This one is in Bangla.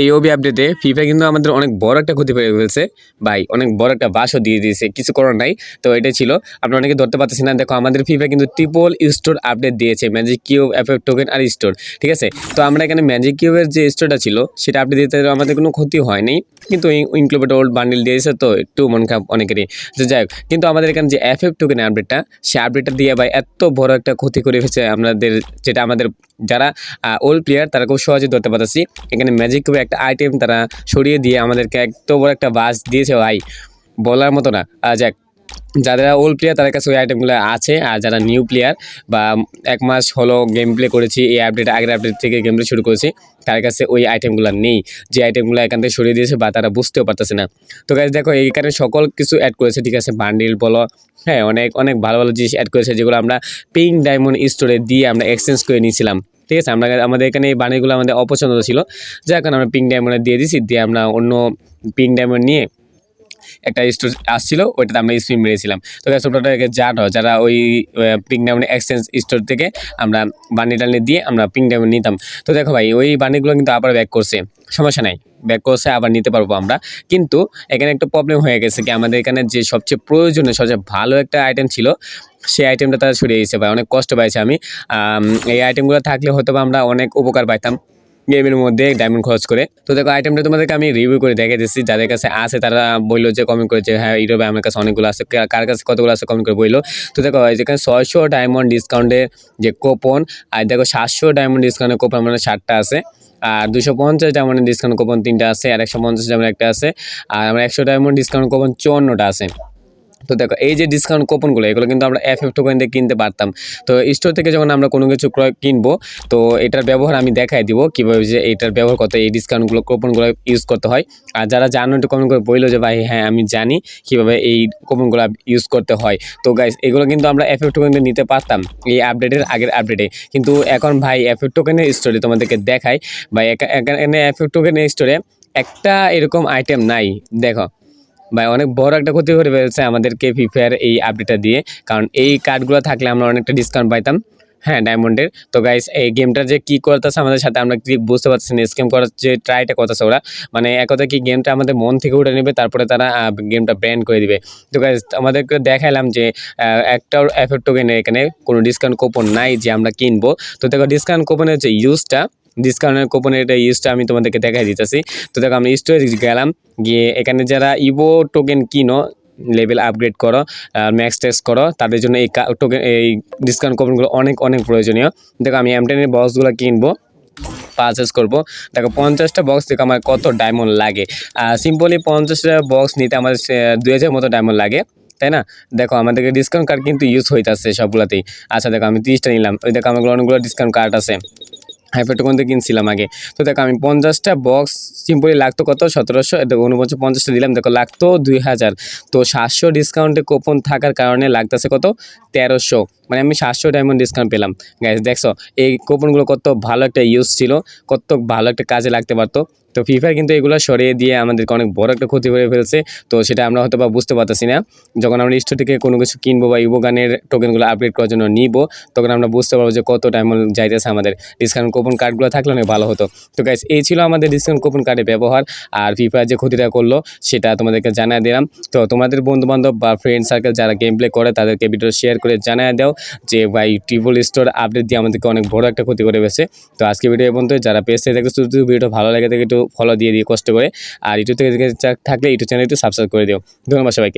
এই ওবি আপডেটে ফিফা কিন্তু আমাদের অনেক বড় একটা ক্ষতি করে ফেলছে। ভাই, অনেক বড় একটা বাসও দিয়ে দিয়েছে, কিছু করার নাই। তো এটাই ছিল। আপনারা অনেকে ধরতে পারতেছেন না, দেখো আমাদের ফিফা কিন্তু ট্রিপল স্টোর আপডেট দিয়েছে ম্যাজিক কিউব এফএফ টোকেন আর স্টোর ঠিক আছে? তো আমরা এখানে ম্যাজিক কিউবের যে স্টোরটা ছিল, সেটা আপডেট দিতে আমাদের কোনো ক্ষতি হয়নি। কিন্তু ইনক্লুবেট ওল্ড বান্ডিল দিয়েছে তো, একটু মন খারাপ অনেকেরই। তো যাই হোক, কিন্তু আমাদের এখানে যে এফএফ টোকেন আপডেটটা সে আপডেটটা দিয়ে ভাই এত বড় একটা ক্ষতি করে ফেলছে আমাদের, যেটা আমাদের, যারা ওল্ড প্লেয়ার তারা খুব সহজে ধরতে পারতেছি। এখানে ম্যাজিক কিউবে একটা আইটেম তারা সরিয়ে দিয়ে আমাদেরকে এত বড় একটা বাস দিয়েছে ভাই। বলার মতো না। যাক, যারা ওল্ড প্লেয়ার তাদের কাছে ওই আইটেমগুলো আছে। আর যারা নিউ প্লেয়ার বা এক মাস হলো গেম প্লে করেছি, এই আপডেট আগের আপডেট থেকে গেম প্লে শুরু করেছি তার কাছে ওই আইটেমগুলো নেই। যে আইটেমগুলো এখান থেকে সরিয়ে দিয়েছে বা তারা বুঝতেও পারতেছে না। তো গাইজ দেখো এইখানে সকল কিছু অ্যাড করেছে, ঠিক আছে? বান্ডিল বলো হ্যাঁ অনেক অনেক ভালো ভালো জিনিস অ্যাড করেছে, যেগুলো আমরা পিঙ্ক ডায়মন্ড স্টোরে দিয়ে আমরা এক্সচেঞ্জ করে নিয়েছিলাম। ঠিক আছে, আমরা আমাদের এখানে এই বানিগুলো আমাদের অপছন্দ ছিল। যার কারণে আমরা পিঙ্ক ডায়মন্ডে দিয়ে দিয়েছি দিয়ে আমরা অন্য পিঙ্ক ডায়মন্ড নিয়ে একটা স্টোর আসছিল, ওইটাতে আমরা স্পিন মেরেছিলাম। তো গ্যাস ওটাকে জানো, যারা ওই পিঙ্ক ডায়মন্ড এক্সচেঞ্জ স্টোর থেকে আমরা বান্ডি টান্ডি দিয়ে আমরা পিঙ্ক ডায়মন্ড নিতাম। তো দেখো ভাই, ওই বান্ডিগুলো কিন্তু আবার ব্যাক করছে। সমস্যা নাই ব্যাক করছে, আবার নিতে পারব আমরা। কিন্তু এখানে একটা প্রবলেম হয়ে গেছে কি, আমাদের এখানে যে সবচেয়ে প্রয়োজনীয়, সবচেয়ে ভালো একটা আইটেম ছিল সেই আইটেমটা তারা সরিয়ে দিয়েছে ভাই, অনেক কষ্ট পাইছে আমি। এই আইটেমগুলো থাকলে হয়তো আমরা অনেক উপকার পাইতাম গেমের মধ্যে ডায়মন্ড খরচ করে। তো দেখো আইটেমটা তোমাদেরকে আমি রিভিউ করে দেখে দিচ্ছি, যাদের কাছে আছে তারা বলল যে কমেন্ট করেছে হ্যাঁ ইউটিউবে আমার কাছে অনেকগুলো আছে কার কাছে কতগুলো আছে কমেন্ট করে বলল। তো দেখো যেখানে ছয়শো ডায়মন্ড ডিসকাউন্টের যে কোপন আর দেখো, সাতশো ডায়মন্ড ডিসকাউন্টের কোপন মানে ষাটটা আছে, আর দুশো পঞ্চাশ ডায়মন্ডের ডিসকাউন্ট কোপন তিনটা আছে, আর একশো পঞ্চাশ ডায়মন্ড একটা আছে, আর আমার একশো ডায়মন্ড ডিসকাউন্ট কোপন চুয়ান্নটা আছে। তো দেখো, এই যে ডিসকাউন্ট কুপনগুলো এগুলো কিন্তু আমরা এফ এফ টোকেন দিয়ে কিনতে পারতাম। তো স্টোর থেকে যখন আমরা কোনো কিছু ক্রয় কিনবো, তো এটার ব্যবহার আমি দেখাই দিব কীভাবে যে এটার ব্যবহার কত, এই ডিসকাউন্টগুলো কুপনগুলো ইউজ করতে হয়। আর যারা জানো, একটু কমেন্ট করে বলল যে, ভাই হ্যাঁ আমি জানি কীভাবে এই কুপনগুলো ইউজ করতে হয়। তো গাইস এগুলো কিন্তু আমরা এফ এফ টোকেন দিয়ে নিতে পারতাম এই আপডেটের আগের আপডেটে কিন্তু এখন ভাই এফ এফ টোকেনের স্টোরে তোমাদেরকে দেখাই। একা- এখানে এফ এফ টোকেনের স্টোরে একটা এরকম আইটেম নাই। দেখো ভাই, অনেক বড় একটা ক্ষতি করে ফেলছে আমাদেরকে ফ্রি ফায়ার এই আপডেটটা দিয়ে। কারণ এই কার্ডগুলো থাকলে আমরা অনেকটা ডিসকাউন্ট পাইতাম হ্যাঁ ডায়মন্ডের তো গাইস এই গেমটা যে কী করতেছে আমাদের সাথে আমরা কি বুঝতে পারছি না স্কেম করার যে ট্রাইটা করতেছে ওরা। মানে এক কথা কি গেমটা আমাদের মন থেকে উঠে নেবে, তারপরে তারা গেমটা ব্যান করে দিবে। তো গাইস আমাদেরকে দেখালাম যে একটাও এফেক্ট টোকেনের এখানে কোনো ডিসকাউন্ট কুপন নাই যে আমরা কিনবো। তো দেখো ডিসকাউন্ট কুপনের যে ইউজটা ডিসকাউন্টের কুপনের এটা ইউজটা আমি তোমাদেরকে দেখাই দিতেছি। তো দেখো, আমি স্টোরেজ গেলাম, গিয়ে এখানে যারা ইভো টোকেন কিনো লেভেল আপগ্রেড করো ম্যাক্স টেস্ট করো, তাদের জন্য এই টোকেন এই ডিসকাউন্ট কুপনগুলো অনেক অনেক প্রয়োজনীয়। দেখো, আমি এমটেনের বক্সগুলো কিনবো পারচেস করব। দেখো, পঞ্চাশটা বক্স থেকে আমার কত ডায়মন্ড লাগে। সিম্পলি পঞ্চাশটা বক্স নিতে আমাদের দুই হাজার মতো ডায়মন্ড লাগে, তাই না? দেখো, আমাদেরকে ডিসকাউন্ট কার্ড কিন্তু ইউজ হইতেছে সবগুলোতেই। আচ্ছা দেখো, আমি তিরিশটা নিলাম। ওই দেখো আমার অনেকগুলো ডিসকাউন্ট কার্ড আছে। হাইফাইটোকন থেকে কিনছিলাম আগে। তো দেখো আমি পঞ্চাশটা বক্স সিম্পলি লাগতো কত? সতেরোশো দেখো উনপঞ্চাশ পঞ্চাশটা দিলাম, দেখো লাগতো দুই হাজার। তো সাতশো ডিসকাউন্টে কোপন থাকার কারণে লাগতেছে কত? তেরোশো। মানে আমি সাতশো ডায়মন্ড ডিসকাউন্ট পেলাম। গাইজ দেখছ, এই কোপনগুলো কত ভালো একটা ইউজ ছিল, কত ভালো একটা কাজে লাগতে পারতো। তো ফ্রি ফায়ার কিন্তু এগুলো সরিয়ে দিয়ে আমাদেরকে অনেক বড় একটা ক্ষতি করে ফেলছে। তো সেটা আমরা হয়তো বা বুঝতে পারতেছি না। যখন আমরা স্টোর থেকে কোনো কিছু কিনবো বা ইবোগানের টোকেনগুলো আপডেট করার জন্য নিব, তখন আমরা বুঝতে পারব যে কত টাইম যাইতেছে আমাদের। ডিসকাউন্ট কুপন কার্ডগুলো থাকলে অনেক ভালো হতো। তো গাইস এই ছিল আমাদের ডিসকাউন্ট কুপন কার্ডের ব্যবহার। আর ফ্রি ফায়ার যে ক্ষতিটা করল, সেটা তোমাদেরকে জানিয়ে দিলাম। তো তোমাদের বন্ধুবান্ধব বা ফ্রেন্ড সার্কেল যারা গেম প্লে করে, তাদেরকে ভিডিও শেয়ার করে জানিয়ে দাও যে ভাই ট্রিপল স্টোর আপডেট দিয়ে আমাদেরকে অনেক বড় একটা ক্ষতি করে ফেলেছে। তো আজকে ভিডিও এবং যারা পেজ থেকে শুধু ভিডিও ভালো লাগে থেকে, একটু ফলো দিয়ে দিয়ে কষ্ট করে। আর ইউটিউব থেকে থাকলে ইউটিউব চ্যানেল একটু সাবস্ক্রাইব করে দিও। ধন্যবাদ সবাইকে।